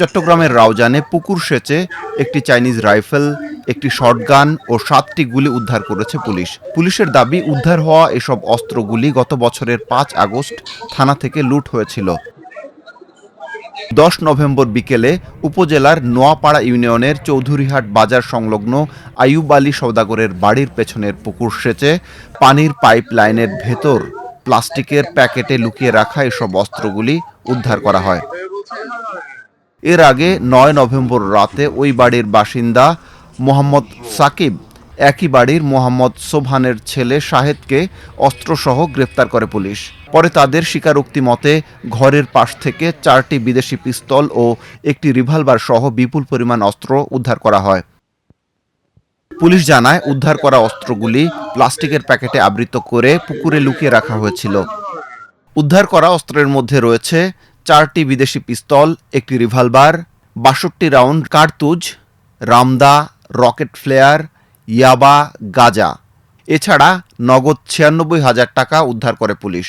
চট্টগ্রামের রাউজানে পুকুর সেচে একটি চাইনিজ রাইফেল, একটি শটগান ও সাতটি গুলি উদ্ধার করেছে পুলিশ। পুলিশের দাবি, উদ্ধার হওয়া এসব অস্ত্রগুলি গত বছরের পাঁচ আগস্ট থানা থেকে লুট হয়েছিল। দশ নভেম্বর বিকেলে উপজেলার নোয়াপাড়া ইউনিয়নের চৌধুরীহাট বাজার সংলগ্ন আইয়ুব আলী সওদাগরের বাড়ির পেছনের পুকুর সেচে পানির পাইপ লাইনের ভেতর প্লাস্টিকের প্যাকেটে লুকিয়ে রাখা এসব অস্ত্রগুলি উদ্ধার করা হয়। এর আগে নয় নভেম্বর রাতে ওই বাড়ির বাসিন্দা মোহাম্মদ সাকিব একই বাড়ির মোহাম্মদ সোবহানের ছেলে শাহেদকে অস্ত্রসহ গ্রেপ্তার করে পুলিশ। পরে তাদের স্বীকারোক্তি মতে ঘরের পাশ থেকে চারটি বিদেশি পিস্তল ও একটি রিভলভার সহ বিপুল পরিমাণ অস্ত্র উদ্ধার করা হয়। পুলিশ জানায়, উদ্ধার করা অস্ত্রগুলি প্লাস্টিকের প্যাকেটে আবৃত করে পুকুরে লুকিয়ে রাখা হয়েছিল। উদ্ধার করা অস্ত্রের মধ্যে রয়েছে চারটি বিদেশি পিস্তল, একটি রিভলভার, বাষট্টি রাউন্ড কার্তুজ, রামদা, রকেট ফ্লেয়ার, ইয়াবা, গাজা। এছাড়া নগদ ছিয়ানব্বই হাজার টাকা উদ্ধার করে পুলিশ।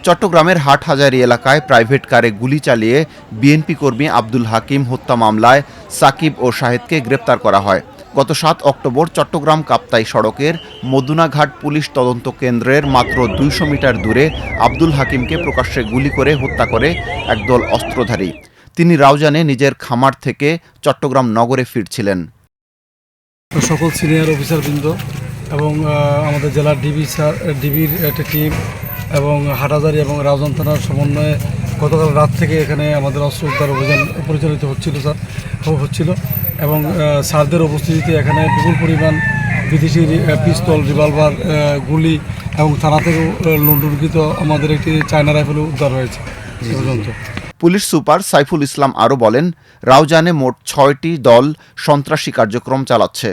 চট্টগ্রামের হাটহাজারী এলাকায় প্রাইভেট কারে গুলি চালিয়ে বিএনপি কর্মী আব্দুল হাকিম হত্যা মামলায় সাকিব ও শাহেদকে গ্রেপ্তার করা হয়। গত সাত অক্টোবর চট্টগ্রাম কাপ্তাই সড়কের মদুনাঘাট পুলিশ তদন্ত কেন্দ্রের মাত্র দুইশো মিটার দূরে আব্দুল হাকিমকে প্রকাশ্যে গুলি করে হত্যা করে একদল অস্ত্রধারী। তিনি রাউজানে নিজের খামার থেকে চট্টগ্রাম নগরে ফিরছিলেন। সকল সিনিয়র অফিসারবৃন্দ এবং আমাদের জেলার ডিবি স্যার, ডিবির একটা টিম এবং হাটাজারি এবং রাউজান থানার সমন্বয়ে গতকাল রাত থেকে এখানে আমাদের অস্ত্র উদ্ধার অভিযান পরিচালিত হচ্ছিল স্যার, হচ্ছিল। এবং স্যারদের উপস্থিতিতে এখানে বিপুল পরিমাণ বিদেশি পিস্তল রিভলভার গুলি এবং থানা থেকেও আহ, লুণ্ঠনকৃত আমাদের একটি চায়না রাইফেল উদ্ধার হয়েছে। পর্যন্ত। পুলিশ সুপার সাইফুল ইসলাম আরও বলেন রাউজানে মোট ছয়টি দল সন্ত্রাসী কার্যক্রম চালাচ্ছে।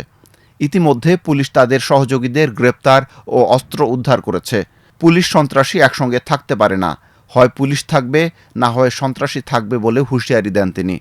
ইতিমধ্যে পুলিশ তাদের সহযোগীদের গ্রেপ্তার ও অস্ত্র উদ্ধার করেছে। পুলিশ সন্ত্রাসী একসঙ্গে থাকতে পারে না। হয় পুলিশ থাকবে না হয় সন্ত্রাসী থাকবে বলে হুঁশিয়ারি দেন তিনি।